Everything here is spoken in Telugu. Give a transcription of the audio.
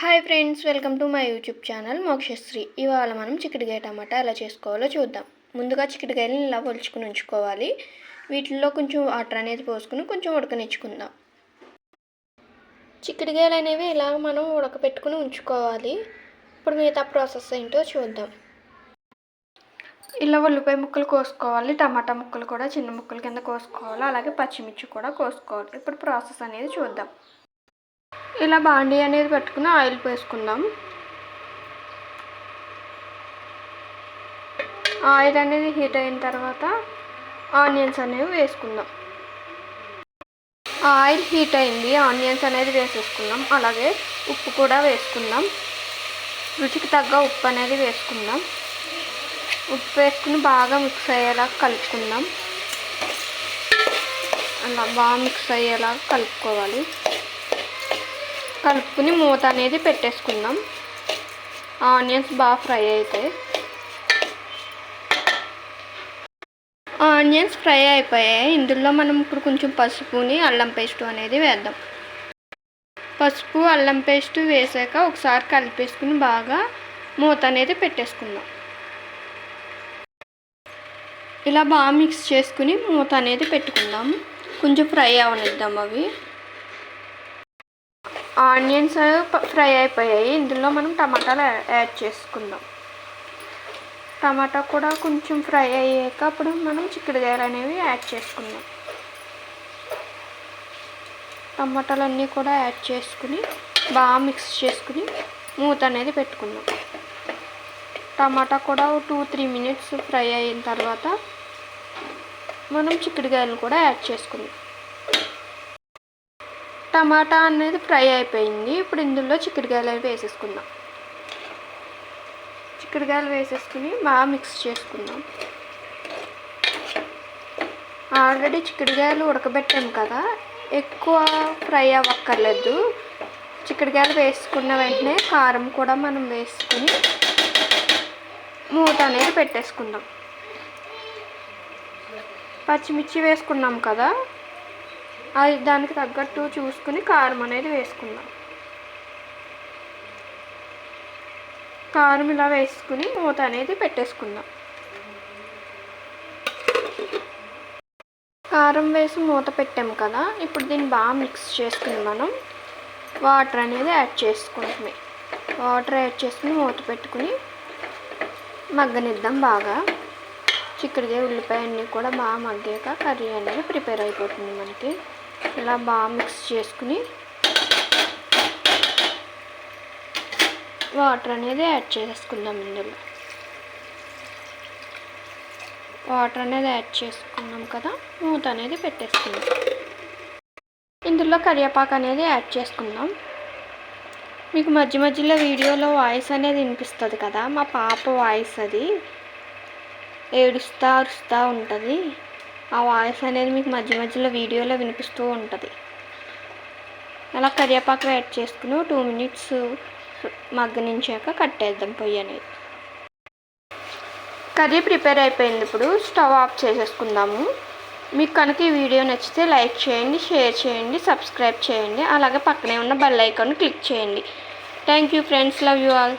Hi friends welcome to my YouTube channel Mokshashri. ఇవాళ మనం చిక్కుడుకాయ టమాటా ఎలా చేసుకోవాలో చూద్దాం. ముందుగా చిక్కుడుకాయలను ఇలా ఒలుచుకుని ఉంచుకోవాలి. వీటిల్లో కొంచెం వాటర్ అనేది పోసుకుని కొంచెం ఉడకనిచ్చుకుందాం. చిక్కుడుకాయలు అనేవి ఇలా మనం ఉడకపెట్టుకుని ఉంచుకోవాలి. ఇప్పుడు మిగతా ప్రాసెస్ ఏంటో చూద్దాం. ఇలా ఉల్లిపాయ ముక్కలు కోసుకోవాలి. టమాటా ముక్కలు కూడా చిన్న ముక్కల కింద కోసుకోవాలి. అలాగే పచ్చిమిర్చి కూడా కోసుకోవాలి. ఇప్పుడు ప్రాసెస్ అనేది చూద్దాం. ఇలా బాండీ అనేది పెట్టుకుని ఆయిల్ వేసుకుందాం ఆయిల్ అనేది హీట్ అయిన తర్వాత ఆనియన్స్ అనేవి వేసుకుందాం. ఆయిల్ హీట్ అయింది ఆనియన్స్ అనేది వేసేసుకుందాం. అలాగే ఉప్పు కూడా వేసుకుందాం. రుచికి తగ్గ ఉప్పు అనేది వేసుకుందాం. ఉప్పు వేసుకుని బాగా మిక్స్ అయ్యేలా కలుపుకుందాం. అలా బాగా మిక్స్ అయ్యేలా కలుపుకోవాలి. కలుపుకుని మూత అనేది పెట్టేసుకుందాం. ఆనియన్స్ బాగా ఫ్రై అవుతాయి ఆనియన్స్ ఫ్రై అయిపోయాయి. ఇందులో మనం ఇప్పుడు కొంచెం పసుపుని అల్లం పేస్ట్ అనేది వేద్దాం. పసుపు అల్లం పేస్ట్ వేసాక ఒకసారి కలిపేసుకుని బాగా మూత అనేది పెట్టేసుకుందాం. ఇలా బాగా మిక్స్ చేసుకుని మూత అనేది పెట్టుకుందాం. కొంచెం ఫ్రై అవనిద్దాం అవి. ఆనియన్స్ ఫ్రై అయిపోయాయి. ఇందులో మనం టమాటాలు యాడ్ చేసుకుందాం. టమాటా కూడా కొంచెం ఫ్రై అయ్యాక అప్పుడు మనం చిక్కుడుకాయలు అనేవి యాడ్ చేసుకుందాం. టమాటాలు అన్నీ కూడా యాడ్ చేసుకుని బాగా మిక్స్ చేసుకుని మూత అనేది పెట్టుకుందాం. టమాటా కూడా టూ త్రీ మినిట్స్ ఫ్రై అయిన తర్వాత మనం చిక్కుడుకాయలు కూడా యాడ్ చేసుకుందాం. టమాటా అనేది ఫ్రై అయిపోయింది. ఇప్పుడు ఇందులో చిక్కుడుకాయలు అవి వేసేసుకుందాం. చిక్కుడుకాయలు వేసేసుకుని బాగా మిక్స్ చేసుకుందాం. ఆల్రెడీ చిక్కుడుకాయలు ఉడకబెట్టాం కదా. ఎక్కువ ఫ్రై అవ్వక్కర్లేదు. చిక్కుడుకాయలు వేసుకున్న వెంటనే కారం కూడా మనం వేసుకుని మూత అనేది పెట్టేసుకుందాం. పచ్చిమిర్చి వేసుకున్నాం కదా. అది దానికి తగ్గట్టు చూసుకుని కారం అనేది వేసుకుందాం. కారం ఇలా వేసుకుని మూత అనేది పెట్టేసుకుందాం. కారం వేసి మూత పెట్టాము కదా ఇప్పుడు దీన్ని బాగా మిక్స్ చేసుకుని మనం వాటర్ అనేది యాడ్ చేసుకుంటున్నాయి వాటర్ యాడ్ చేసుకుని మూత పెట్టుకుని మగ్గనిద్దాం బాగా. చిక్కడికాయ ఉల్లిపాయ అన్నీ కూడా బాగా మగ్గాక కర్రీ అనేది ప్రిపేర్ అయిపోతుంది మనకి. ఇలా బాగా మిక్స్ చేసుకుని వాటర్ అనేది యాడ్ చేసుకుందాం ఇందులో. వాటర్ అనేది యాడ్ చేసుకున్నాం కదా మూత అనేది పెట్టేసుకుందాం. ఇందులో కరివేపాకు అనేది యాడ్ చేసుకుందాం. మీకు మధ్య మధ్యలో వీడియోలో వాయిస్ అనేది వినిపిస్తుంది కదా మా పాప వాయిస్ అది. ఏడుస్తూ అరుస్తూ ఉంటుంది. ఆ వాయిస్ అనేది మీకు మధ్య మధ్యలో వీడియోలో వినిపిస్తూ ఉంటుంది. అలా కరివేపాకు యాడ్ చేసుకుని టూ మినిట్స్ మగ్గనించాక కట్టేద్దాం పొయ్యి అనేది. కర్రీ ప్రిపేర్ అయిపోయింది ఇప్పుడు స్టవ్ ఆఫ్ చేసేసుకుందాము. మీకు కనుక ఈ వీడియో నచ్చితే లైక్ చేయండి షేర్ చేయండి సబ్స్క్రైబ్ చేయండి. అలాగే పక్కనే ఉన్న బెల్ ఐకాన్ క్లిక్ చేయండి. Thank you friends love you all.